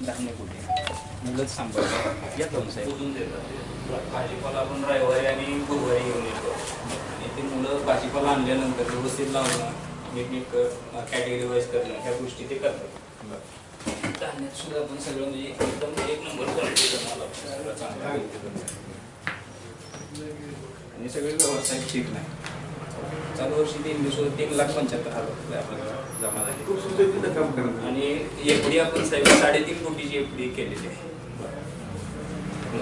धान्य कुठे मुलंच सांभाळतात या दोन साहेब देतात भाजीपाला आपण रविवारी आणि गुरुवारी घेऊन येतो आणि ते मुलं भाजीपाला आणल्यानंतर व्यवस्थित लावणं नीटनीट कॅटेगरी वाईज करणं ह्या गोष्टी ते करतात धान्यात सुद्धा आपण सगळं म्हणजे एकदम एक नंबर क्वालिटी जमाला सगळं चांगलं आणि सगळे व्यवसाय ठीक नाही. चालू वर्षी तीन दिवस तीन लाख पंच्याहत्तर हजार आपल्याला. जमा झाले आणि एफडी आपण साहेब साडेतीन कोटीची एफडी केलेली आहे.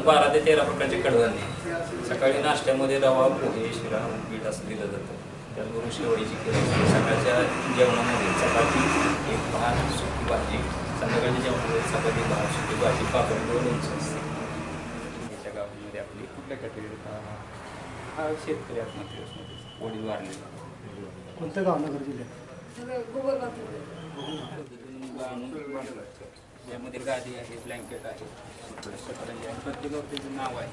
बारा ते तेरा प्रकारचे कडधान्य सकाळी नाश्त्यामध्ये रवा पोहे शिरा पीठ असं दिलं जातं. त्याचबरोबर शेवळीची केली सकाळच्या जेवणामध्ये चपाती एक भात सुकी भाजी. संध्याकाळच्या जेवणामध्ये चपाती भात सुकी भाजी पापड किंवा लोणचं असते. याच्या गावामध्ये आपली कुठल्या कॅटेगरीत हा शेतकरी आत्महत्या वडील वारले कोणतं गावनगर जिल्ह्यात? यामध्ये गादी आहे ब्लँकेट आहे प्रत्येकावर त्याचं नाव आहे.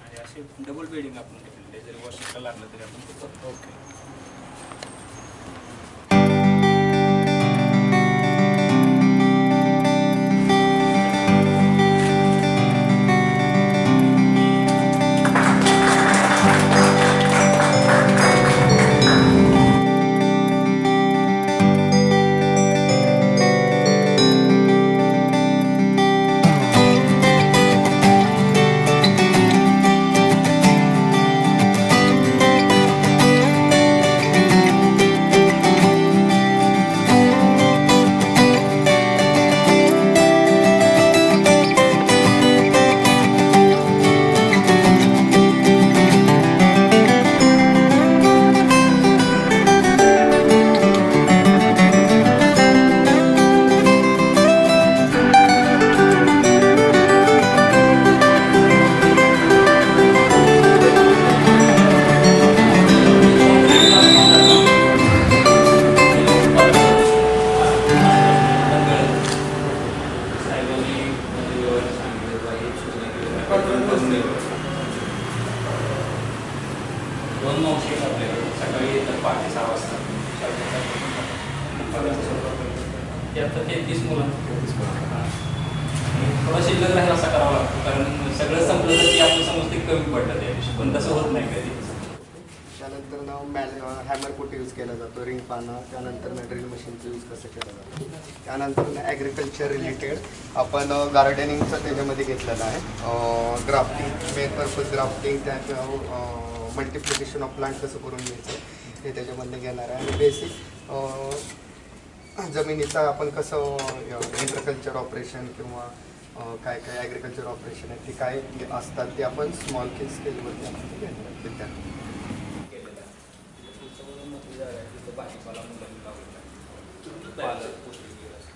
आणि असे डबल बेडिंग आपण घेतलेले. जरी वॉशिंगला लागलं तरी आपण ते करतो. ओके दोन मावशी आपल्याकडे सकाळी येतात पहाटे सहा वाजता. ते आता तेहतीस मुलं. आणि थोडा शिल्लक राहील असा करावा लागतो कारण सगळं संपलं तर ती आपण समजते कमी पडतं त्या दिवशी. पण तसं होत नाही कधी. त्यानंतर ना मॅल हॅमर कोट यूज केला जातो? रिंग पाना. त्यानंतर ना ड्रिल मशीनचा यूज कसं केला जातो? त्यानंतर ना ॲग्रिकल्चर रिलेटेड आपण गार्डनिंगचं त्याच्यामध्ये घेतलेलं आहे. ग्राफ्टिंग मेन पर्पज ग्राफ्टिंग त्यात मल्टिप्लिकेशन ऑफ प्लांट कसं करून घ्यायचं हे त्याच्यामध्ये घेणार आहे. आणि बेसिक जमिनीचा आपण कसं ॲग्रिकल्चर ऑपरेशन किंवा काय काय ॲग्रिकल्चर ऑपरेशन आहे ते काय असतात ते आपण स्मॉल स्केलवरती आपण ते घेणार आहे विद्यार्थी केलेलं आहे. तुमचं मोठी जागा आहे, तिथं भाजीपाला मुलांनी लावलेला आहे. पालक, कोथिंबीर असतं.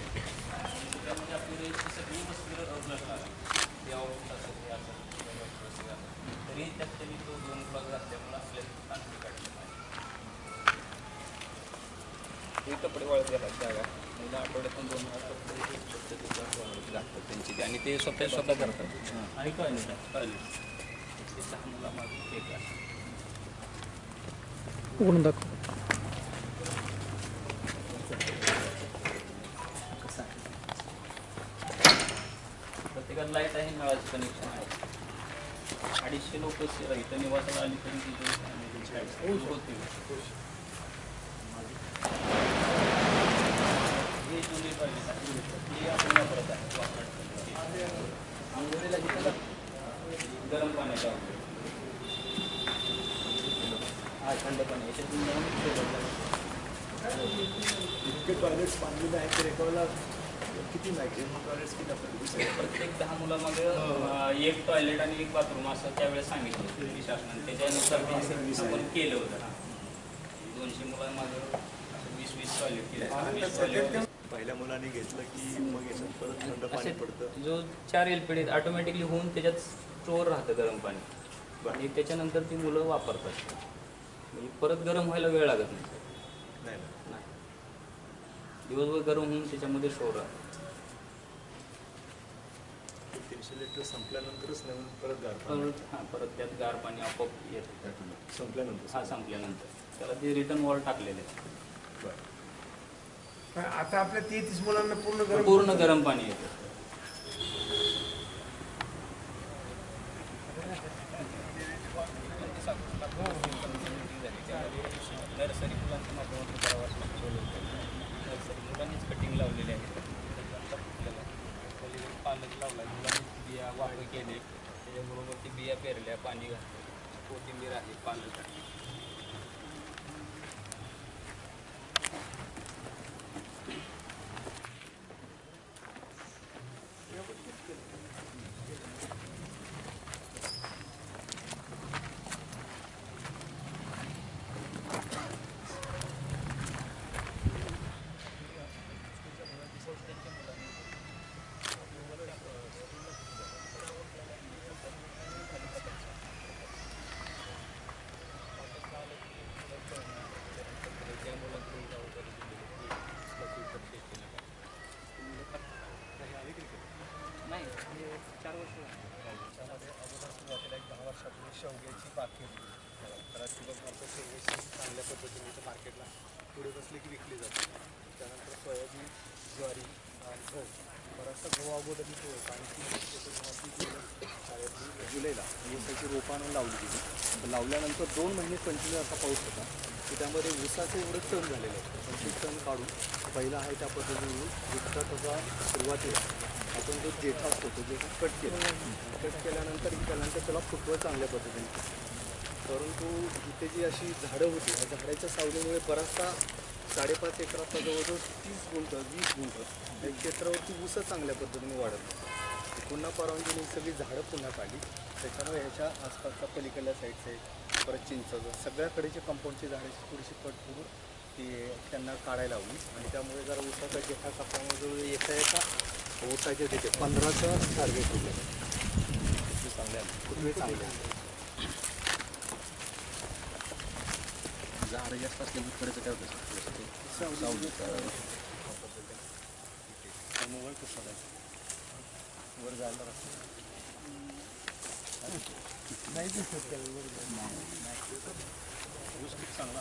त्यामध्ये आपल्याला इतकी सगळी वस्तू उपलब्ध आहे. हे औषध असेल, हे असेल, हे डॉक्टर असेल, हे असेल. तरी त्यात त्यांनी तो दोन ब्लॉक असल्यामुळे आपल्याला तांत्रिक काढलं हे कपडे वाळत घालायची जागा म्हणजे आठवड्यातून दोन वेळा कपडे हे स्वच्छतेचं वाळत घालतात त्यांची ते. स्वतः करतात. आणि आहे उघडून दाखव. प्रत्येकाला लाइट आहे नळाचं कनेक्शन आहे. अडीचशे लोक इथं निवासाला आली तरी तिथे family ची light होती. हे जुने आहे. हे आपण वापरत आहे. वापरत आहे. आंघोळीला जिथं गरम पाण्याचा वापर. हा थंड पाणी याच्यातून गरम ठेवलं जातं. इतके टॉयलेट्स बांधलेले आहेत तर एका वेळेला किती मॅक्झिमम टॉयलेट्स किती आपल्याला प्रत्येक दहा मुलामागे अं, एक टॉयलेट आणि एक बाथरूम असं त्यावेळेस सांगितलं होतं शासनाने त्याच्यानुसार ते आपण केलं होतं हां. दोनशे मुलांमागं असं वीस वीस टॉयलेट केले वीस टॉयलेट पहिल्या मुलाने घेतलं की मग याच्यात परत थंड पाणी पडतं. जो चार एल पी डी ऑटोमॅटिकली होऊन त्याच्यात स्टोअर राहतं गरम पाणी. आणि त्याच्यानंतर ती मुलं वापरतात. म्हणजे परत गरम व्हायला वेळ लागत नाही. नाही नाही. दिवसभर गरम होऊन त्याच्यामध्ये शोर राहतो. तीनशे लिटर संपल्यानंतरच नवीन परत गार पाणी परत हां परत त्यात गार पाणी आपोआप येतं. संपल्यानंतर. हा संपल्यानंतर. त्याला ते रिटर्न वॉल टाकलेले आहे. बरं. आता आपल्या तेहतीस मुलांना पूर्ण गरम पूर्ण गरम पाणी येतं नर्सरी मुलांच्या माध्यमातून करावं लागतं नर्सरी मुलांनीच कटिंग लावलेली आहे पलीकडे पालक लावला मुलांनी बिया वाढ केले त्याच्याबरोबर ती बिया पेरल्या पाणी घातलं कोथिंबीर आहे पालक आहे नाही चार वर्ष त्यामध्ये अगोदर सुरुवातीला एक दहा वर्षापूर्वी शेवग्याची बाग केली तर चांगल्या पद्धतीने इथं मार्केटला पुढे बसले की विकली जाते त्यानंतर सोयाबीन ज्वारी गहू बराचसा गहू अगोदर मी ठेवतो आणि ती जुलैला ऊसाची रोपं आणून लावली गेली लावल्यानंतर दोन महिने कंटिन्यू असा पाऊस होता की त्यामध्ये ऊसाचं एवढं टन झालेलं आहे पंचवीस टन काढून पहिला आहे त्या पद्धतीने विकता त्याचा सुरुवातीला आपण जो जेठा असतो तो जेठा कट केला कट केल्यानंतर त्यानंतर त्याला फुटवं चांगल्या पद्धतीने परंतु इथे जी अशी झाडं होती या झाडाच्या सावलीमुळे बराचसा साडेपाच एकराचा जवळजवळ तीस गुंठ वीस गुंठ या क्षेत्रावरती ऊसं चांगल्या पद्धतीने वाढत होती. पुन्हा परवानगीने सगळी झाडं पुन्हा काढली. त्याच्यामुळे ह्याच्या आसपासच्या पलीकडल्या साईडचे परत चिंचचं सगळ्याकडेची कंपाऊंडची झाडाची थोडीशी कट करून ती त्यांना काढायला लावली. आणि त्यामुळे जरा ऊसाचा जेठा कापल्यामुळे येता येता ऊसाचे तिथे पंधराचं टार्गेट चांगल्या चांगले चांगल्या फुटवे चांगले आले झाडं जास्त असले उत्तरेचं काय होतं मोबाईल कसं वर जायला नाही दिसत चांगला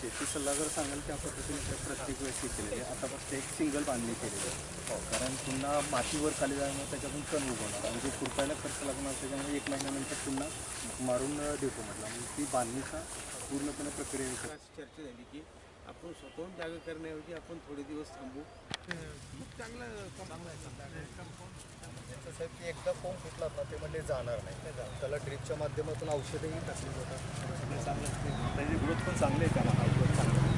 शेती सल्लागार सांगाल त्या पद्धतीने त्या प्रत्येक वेळेस हे केलेली आहे. आता फक्त एक सिंगल बांधणी केलेली आहे. कारण पुन्हा मातीवर खाली जाण्यामुळे त्याच्यातून कण उगवणार. आणि जे खुरपायला खर्च लागणार त्याच्यामुळे एक महिन्यानंतर पुन्हा मारून देतो म्हटलं आणि ती बांधणीचा पूर्णपणे प्रक्रिया अशी चर्चा झाली की आपण स्वतःहून जागा करण्याऐवजी आपण थोडे दिवस थांबू. खूप चांगलं कसं आहे की एकदा फोम फुटला ना ते म्हणजे जाणार नाही. त्याला ड्रिपच्या माध्यमातून औषधही टाकली जातात. त्याची ग्रोथ पण चांगली आहे त्याला ग्रोथ चांगला आहे.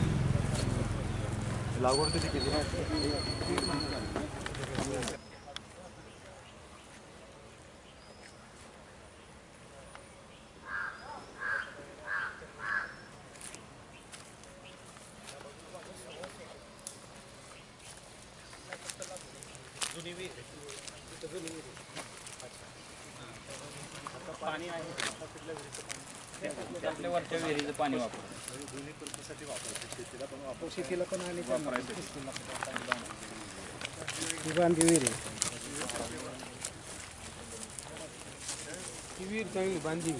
लागवड कधी केली? पाणी आहे. आपल्या वरच्या विहिरीचं पाणी वापरतो. दोन्ही पर्पजसाठी वापरायचं शेतीला पण वापर शेतीला पण आणि वापरायचं बांधली विहीर. ही विहीर चांगली बांधली.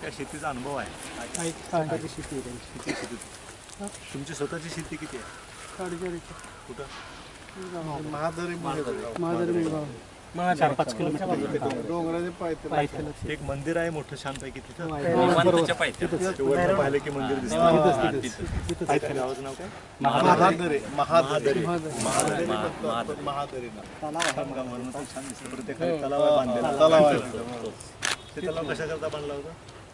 काय शेतीचा अनुभव आहे? शेती आहे त्यांची. किती शेती तुमची? स्वतःची शेती किती आहे. कुठं? महादरी. चार पाच किलोमीटर डोंगराचे पायथ्याला एक मंदिर आहे मोठं छान पैकी तिथं वरनं पाहिलं की मंदिर हा, दिसतं. तिथंच, तिथंच. काय त्या गावाचं नाव काय? महादरी. महादरी महादरी. छान गाव म्हणून ते छान दिसतं. परत ते खाली तलाव आहे बांधलेला. तलाव आहे. ते तलाव कशा करता बांधला होता?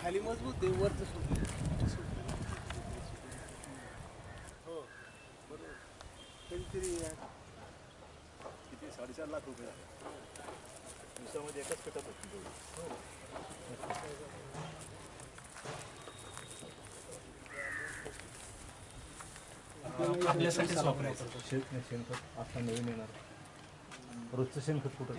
खाली मजबूत आहे वरचं हो बरोबर. कधीतरी किती? साडेचार लाख रुपये दिवसामध्ये एकच कटत होती आपल्यासाठीच वापरायचं शेत शेणखत आता नवीन येणार. रोजचं शेणखत कुठं?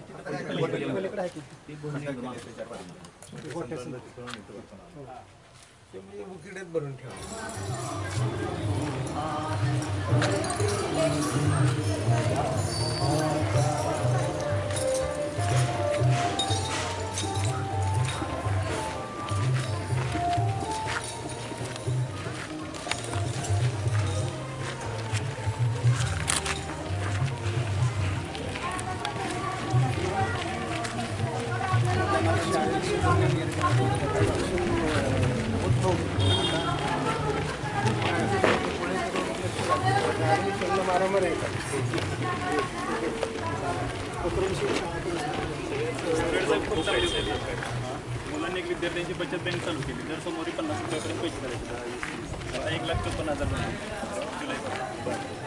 ते उकिड्यात भरून ठेवा. मारामार मुलांनी एक विद्यार्थ्यांची बचत बँक चालू केली. दर सोमवारी पन्नास रुपयापर्यंत पैसे करायचे आता एक लाख चोपन्न हजार रुपये. जुलै.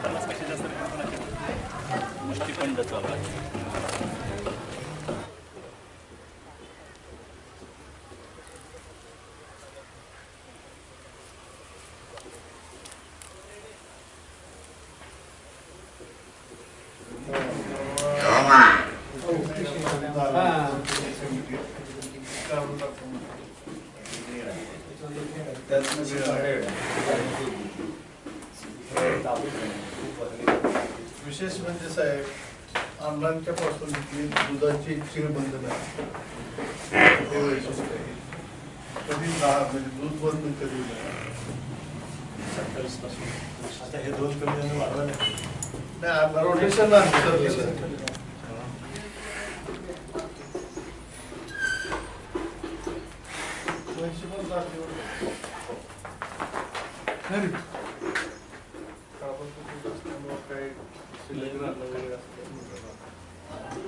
पन्नास पैसे जास्त रक्कम मुष्टी फंड चालू आहे. अण्णांच्या पासून दुधाची नाही वैशिष्ट्य आहे. कधी म्हणजे दूध बंद कधी नाही आता हे दोन कमी वाढवले नाही. रोटेशन आहे सर तसं. दोनशे पण तारखेवर. नाही रे. कापड दूध असल्यामुळं काही शिल्लक राहणं वगैरे असं काही नाही.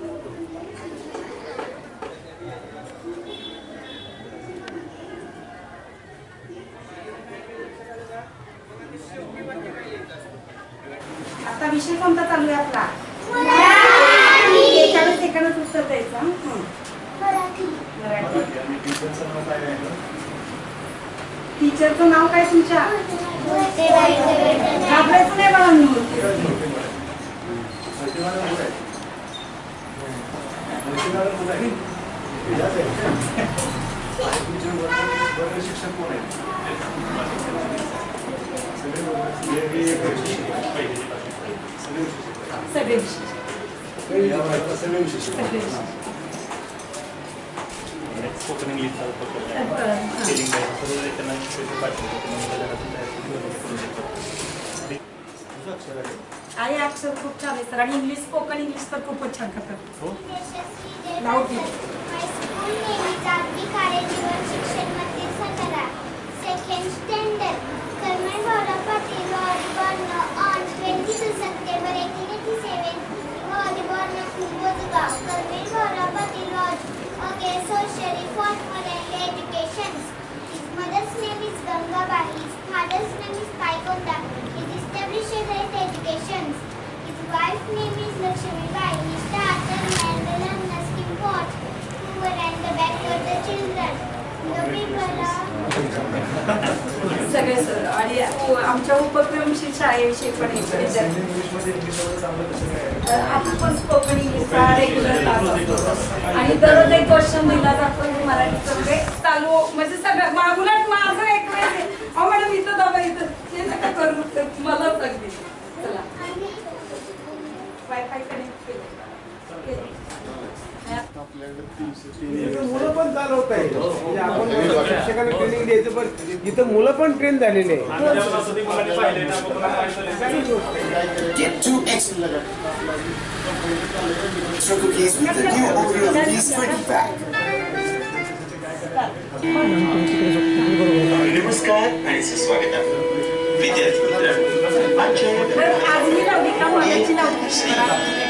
आता विषय कोणता चालू आहे आपला एकाला सेकंदच उत्तर द्यायचं हं? हं. मराठी आणि टीचरचं नाव काय तुमच्या? घाबरायचं नाही मोठी मॅडम कुठे आहे? मोठी मॅडम उपयोग करतात स्पेलिंग आहे त्यांना आई अक्षर खूप छान आहे सर आणि इंग्लिश स्पोकन इंग्लिश तर खूपच छान करतात. लावू मुलं पण चालवत आहे म्हणजे आपण शिक्षकांना ट्रेनिंग द्यायचं पण इथं मुलं पण ट्रेन झालेले आहे आणि जेव्हा असं ते मुलांनी पाहिले ना मग मुलांना पाहिजे Get two extra cookies with the new Oreo cookies 20 pack. नमस्कार आणि सुस्वागतम विद्यार्थी मित्रांनो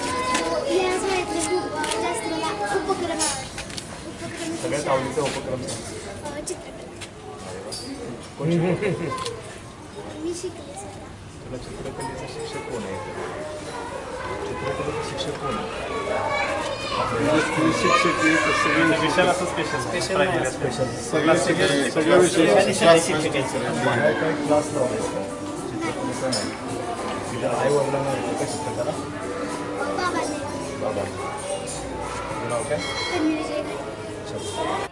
खूप जास्त मला उपक्रम उपक्रम सगळ्यात आवडीचा उपक्रम सांग. चित्रकला कोण शिकवतं? मी शिकले तुला चित्रकलेचा शिक्षक कोण आहे चित्रकलेचा शिक्षक कोण आहे शिक्षक आहे विशाल असं स्पेशल स्पेशल स्पेशल सगळे सगळ्या विषय बाहेर काही क्लास लावायचा चित्रकलेचा नाही तिला आई वडिलांना येतं का चित्रकला You know, okay? Good music.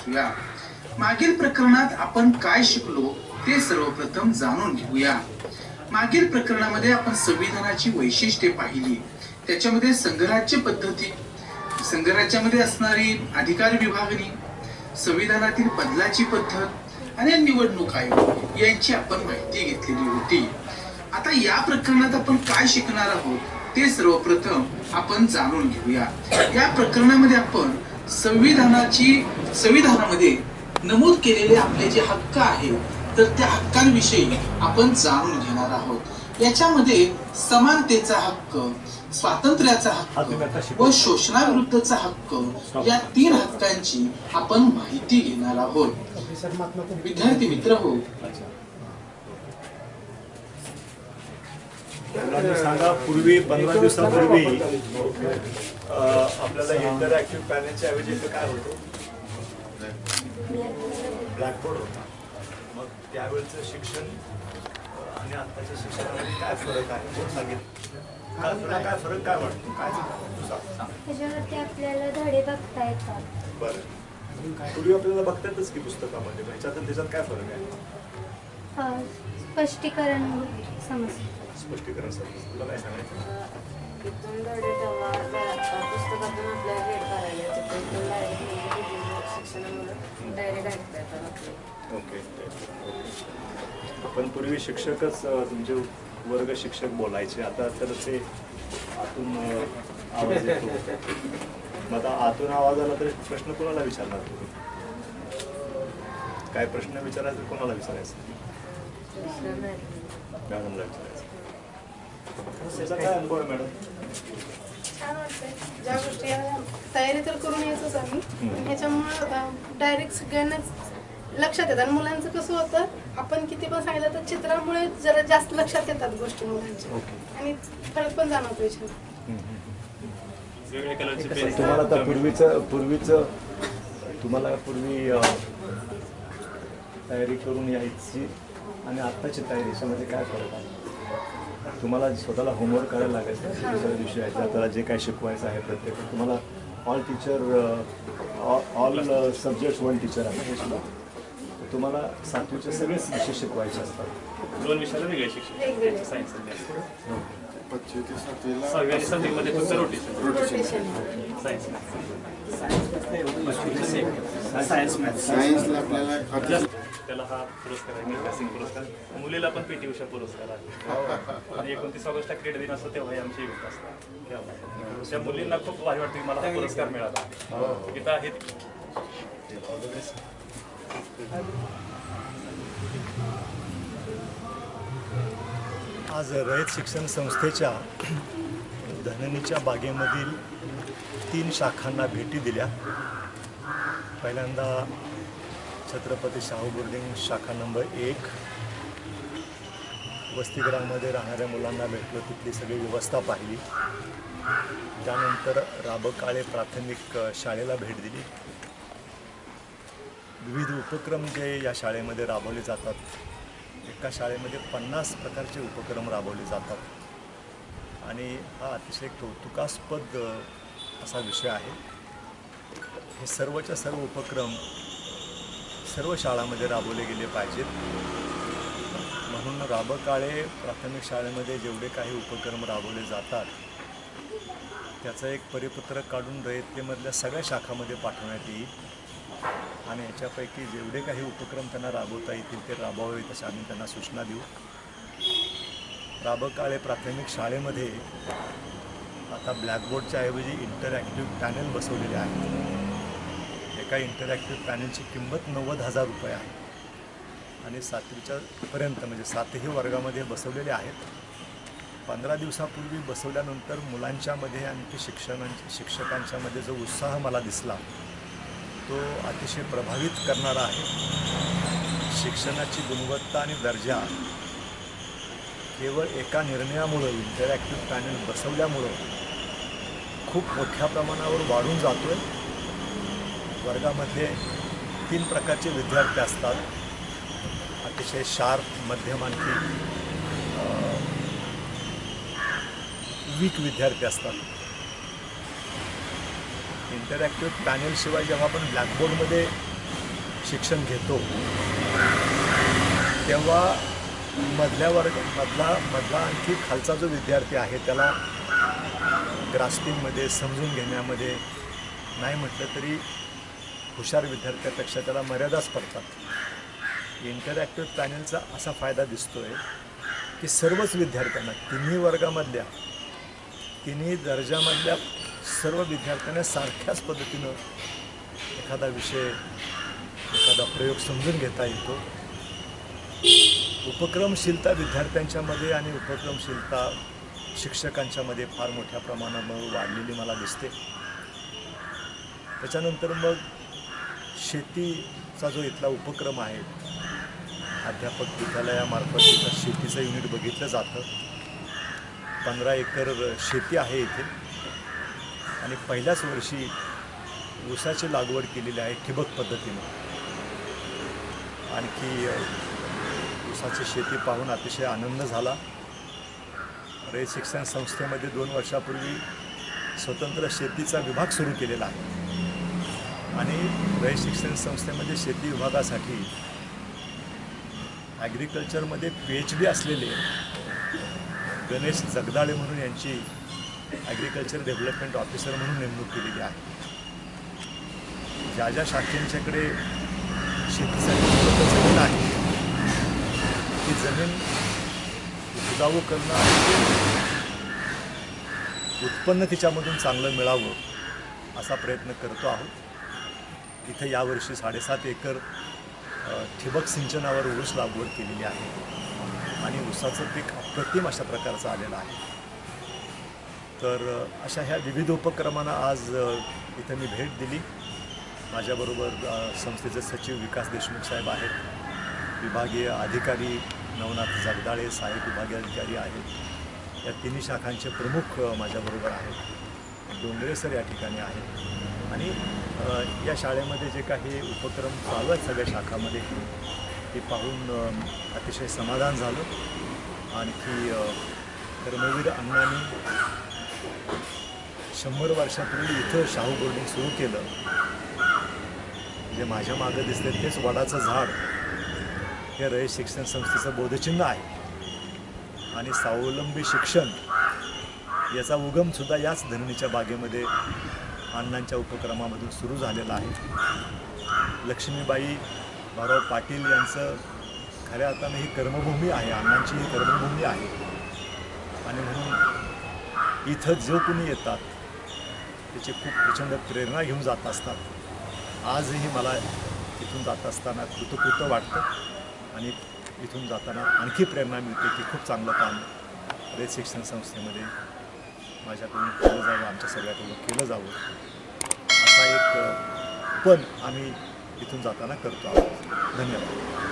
बसूया. मागील प्रकरणात आपण काय शिकलो ते सर्वप्रथम जाणून घेऊया. मागील प्रकरणामध्ये आपण संविधानाची वैशिष्ट्ये पाहिली. त्याच्यामध्ये संघराज्य पद्धती संघराज्यामध्ये असणारी अधिकार विभागणी संविधानातील बदलाची पद्धत आणि निवडणूक आयोग यांची आपण माहिती घेतलेली होती. आता या प्रकरणात आपण काय शिकणार आहोत ते सर्वप्रथम आपण जाणून घेऊया. या प्रकरणामध्ये आपण संविधानाची संविधानामध्ये नमूद केलेले आपले जे हक्क आहेत तर त्या हक्कांविषयी आपण जाणून घेणार आहोत. याच्यामध्ये समानतेचा हक्क स्वातंत्र्याचा हक्क व शोषणाविरुद्धचा हक्क या तीन हक्कांची आपण माहिती घेणार आहोत. विद्यार्थी मित्र हो. सांगा पूर्वी पंधरा दिवसापूर्वी आपल्याला इंटरॅक्टिव्ह पॅनेलच्या ऐवजी इथं काय होतं? ब्लॅकबोर्ड होता. मग त्यावेळेचं शिक्षण आणि आत्ताच्या शिक्षणामध्ये काय फरक आहे? काय तुला काय फरक काय वाटतो? काय त्याच्यावरती आपल्याला धडे बघता येतात. बरं. पूर्वी आपल्याला बघतातच की पुस्तकामध्ये ह्याच्यात त्याच्यात काय फरक आहे? स्पष्टीकरण स्पष्टीकरण तुला काय सांगायचं? इथून धडे तेव्हा जरा पुस्तकातून आपल्याला रीड करायला येतं. तर इथून डायरेक्ट शिक्षणामुळे डायरेक्ट ऐकता येतात आपल्याला. ओके. पण पूर्वी शिक्षकच तुमचे वर्ग शिक्षक बोलायचे. आता तर ते आतून आवाज येतो. मग आता आतून आवाज आला तर प्रश्न कोणाला विचारणार? तुम्ही काय प्रश्न विचारायचा कोणाला विचारायचं. मॅडमला विचारायचं. काय अनुभव आहे मॅडम छान वाटतंय ज्या गोष्टी या- तयारी तर करून यायचंच आम्ही पण ह्याच्यामुळं डायरेक्ट सगळ्यांनाच लक्षात येतात आणि मुलांचं कसं होतं आपण किती पण सांगितलं तर चित्रामुळे जरा जास्त लक्षात येतात गोष्टी मुलांच्या आणि फरक पण जाणवतो याच्यात वेगवेगळ्या कलरचे तुम्हाला आता पूर्वीचं पूर्वीचं तुम्हाला पूर्वी अ, तयारी करून यायची आणि आत्ताची तयारी याच्यामध्ये काय फरक आहे? तुम्हाला स्वतःला होमवर्क करायला लागायचं दुसऱ्या दिवशी यायचं आपल्याला जे काय शिकवायचं आहे प्रत्येक तुम्हाला all teacher all subjects one teacher आहे हे तुम्हाला सातवीचे सगळेच विषय शिकवायचे असतात. दोन विषयाला वेगळे शिक्षक सायन्स सहावी आणि सातवीमध्ये फक्त रोटेशन सायन्स सायन्स सायन्सला आपल्याला त्याला हा पुरस्कार आहे मिल्खा सिंग पुरस्कार. मुलीला पण पीटी उषा पुरस्कार आहे. आणि एकोणतीस ऑगस्टला क्रीडा दिन असतो तेव्हा आमचे इव्हेंट असतात त्या मुलींना खूप भारी वाटते की मला हा पुरस्कार मिळाला. इथं आहेत. आज रयत शिक्षण संस्थेच्या धननीच्या बागेमधील तीन शाखांना भेटी दिल्या. पहिल्यांदा छत्रपती शाहू बोर्डिंग शाखा नंबर एक. वसतिगृहामध्ये राहणाऱ्या मुलांना भेटलो तिथली सगळी व्यवस्था पाहिली. त्यानंतर राबकाळे प्राथमिक शाळेला भेट दिली. विविध उपक्रम जे या शाळेमध्ये राबवले जातात एका शाळेमध्ये पन्नास प्रकारचे उपक्रम राबवले जातात. आणि हा अतिशय कौतुकास्पद असा विषय आहे. हे सर्वच्या सर्व उपक्रम सर्व शाळांमध्ये राबवले गेले पाहिजेत. म्हणून राबकाळे प्राथमिक शाळेमध्ये जेवढे काही उपक्रम राबवले जातात त्याचं एक परिपत्रक काढून रयतेमधल्या सगळ्या शाखामध्ये पाठवण्यात येईल. आणि याच्यापैकी जेवढे काही उपक्रम त्यांना राबवता येतील ते राबवावेत अशा आम्ही त्यांना सूचना देऊ. राबकाळे प्राथमिक शाळेमध्ये आता ब्लॅकबोर्डच्या ऐवजी इंटरॅक्टिव्ह पॅनल बसवलेले आहेत. एका इंटरॅक्टिव्ह पॅनलची किंमत नव्वद हजार रुपये आहे. आणि सातवीच्या पर्यंत म्हणजे सातही वर्गामध्ये बसवलेले आहेत. पंधरा दिवसापूर्वी बसवल्यानंतर मुलांच्यामध्ये आणखी शिक्षणांच्या शिक्षकांच्यामध्ये जो उत्साह मला दिसला तो अतिशय प्रभावित करणारा आहे. शिक्षणाची गुणवत्ता आणि दर्जा केवळ एका निर्णयामुळं इंटरॅक्टिव्ह पॅनल बसवल्यामुळं खूप मोठ्या प्रमाणावर वाढून जातो आहे वर्गामध्ये तीन प्रकारचे विद्यार्थी असतात. अतिशय शार्प मध्यम आणखी वीक विद्यार्थी असतात. इंटरॅक्टिव्ह पॅनेलशिवाय जेव्हा आपण ब्लॅकबोर्डमध्ये शिक्षण घेतो तेव्हा मधल्या वर्ग मधला मधला आणखी खालचा जो विद्यार्थी आहे त्याला ग्रास्पिंगमध्ये समजून घेण्यामध्ये नाही म्हटलं तरी हुशार विद्यार्थ्यापेक्षा त्याला मर्यादाच पडतात. इंटरॅक्टिव्ह पॅनलचा असा फायदा दिसतो आहे की सर्वच विद्यार्थ्यांना तिन्ही वर्गामधल्या तिन्ही दर्जामधल्या सर्व विद्यार्थ्यांना सारख्याच पद्धतीनं एखादा विषय एखादा प्रयोग समजून घेता येतो. उपक्रमशीलता विद्यार्थ्यांच्यामध्ये आणि उपक्रमशीलता शिक्षकांच्यामध्ये फार मोठ्या प्रमाणावर वाढलेली मला दिसते. त्याच्यानंतर मग शेतीचा जो इथला उपक्रम आहे अध्यापक विद्यालयामार्फत इथं शेतीचं युनिट बघितलं जातं. पंधरा एकर शेती आहे इथे. आणि पहिल्याच वर्षी ऊसाची लागवड केलेली आहे ठिबक पद्धतीनं. आणखी ऊसाची शेती पाहून अतिशय आनंद झाला. रे शिक्षण संस्थेमध्ये दोन वर्षापूर्वी स्वतंत्र शेतीचा विभाग सुरू केलेला आहे. आणि रयत शिक्षण संस्थेमध्ये शेती विभागासाठी ॲग्रिकल्चरमध्ये पी एच डी असलेले गणेश जगदाळे म्हणून यांची ॲग्रिकल्चर डेव्हलपमेंट ऑफिसर म्हणून नेमणूक केलेली आहे. ज्या ज्या शाखेंच्याकडे शेतीसाठी जमीन आहे ती जमीन उपजाऊ करणं आणि उत्पन्न तिच्यामधून चांगलं मिळावं असा प्रयत्न करतो आहोत. इथं यावर्षी साडेसात एकर ठिबक सिंचनावर ऊस लागवड केलेली आहे. आणि ऊसाचं पीक अप्रतिम अशा प्रकारचं आलेलं आहे. तर अशा ह्या विविध उपक्रमांना आज इथं मी भेट दिली. माझ्याबरोबर संस्थेचे सचिव विकास देशमुख साहेब आहेत. विभागीय अधिकारी नवनाथ जगदाळे सहाय्यक विभागीय अधिकारी आहेत. या तिन्ही शाखांचे प्रमुख माझ्याबरोबर आहेत. डोंगरे सर या ठिकाणी आहेत. आणि या शाळेमध्ये जे काही उपक्रम चालू आहेत सगळ्या शाखामध्ये ते पाहून अतिशय समाधान झालं. आणखी कर्मवीर अण्णांनी शंभर वर्षापूर्वी इथं शाहू बोर्डिंग सुरू केलं. जे माझ्या मागं दिसले तेच वडाचं झाड. हे रयत शिक्षण संस्थेचं बोधचिन्ह आहे. आणि स्वावलंबी शिक्षण याचा उगमसुद्धा याच धरणीच्या बागेमध्ये अण्णांच्या उपक्रमामधून सुरू झालेला आहे. लक्ष्मीबाई भाऊराव पाटील यांचं खऱ्या अर्थानं ही कर्मभूमी आहे अण्णांची ही कर्मभूमी आहे. आणि म्हणून इथं जो कुणी येतात त्याची खूप प्रचंड प्रेरणा घेऊन जात असतात. आजही मला इथून जात असताना कृतकृत वाटतं आणि इथून जाताना आणखी प्रेरणा मिळते की खूप चांगलं काम रयत शिक्षण संस्थेमध्ये माझ्याकडून केलं जावं आमच्या सगळ्याकडून केलं जावं. असा एक पण आम्ही इथून जाताना करतो आहोत. धन्यवाद.